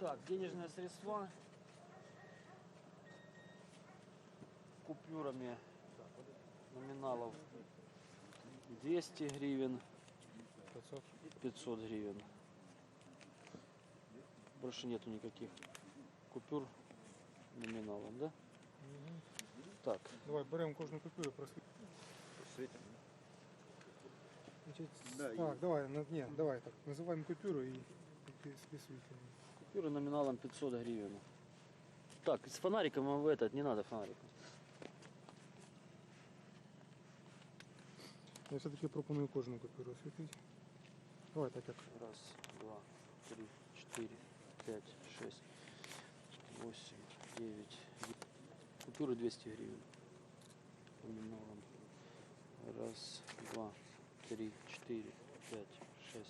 Так, денежные средства купюрами номиналов 200 гривен, 500. 500 гривен. Больше нету никаких купюр номиналом, да? Так, Давай беремо кожну купюру просвіт. Значить, так, давай, на- ні, давай так. Називаємо купюру і, і світлимо. купюры номиналом 500 гривен. Так, с фонариком а в этот не надо фонариком. Я все-таки пропоную кожну купюру освітлити. Давай так як. Раз, два, три, четыре, пять, шесть, восемь, девять. де- Купюры 200 гривен. Номиналом. Раз, два, три, четыре, пять,